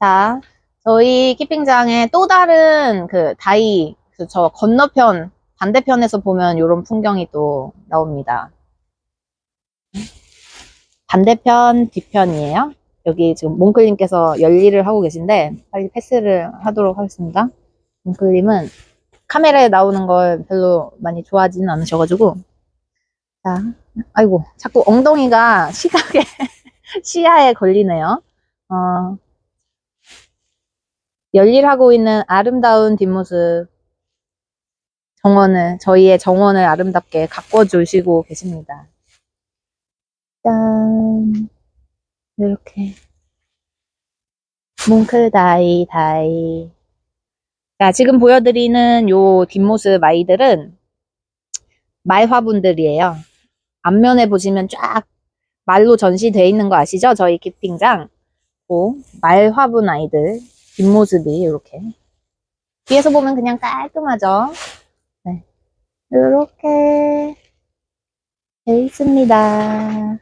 자, 저희 키핑장에 또 다른 그 다이, 그저 건너편, 반대편에서 보면 이런 풍경이 또 나옵니다. 반대편, 뒤편이에요. 여기 지금 몽클님께서 열일을 하고 계신데, 빨리 패스를 하도록 하겠습니다. 몽클님은 카메라에 나오는 걸 별로 많이 좋아하지는 않으셔가지고, 자, 아이고, 자꾸 엉덩이가 시각에, 시야에 걸리네요. 어, 열일하고 있는 아름다운 뒷모습 정원을 저희의 정원을 아름답게 가꿔주시고 계십니다. 짠 이렇게 뭉클 다이 다이 자 지금 보여드리는 요 뒷모습 아이들은 말화분들이에요. 앞면에 보시면 쫙 말로 전시되어 있는 거 아시죠? 저희 키핑장 그 말화분 아이들 뒷모습이 이렇게 뒤에서 보면 그냥 깔끔하죠. 네. 이렇게 돼 있습니다.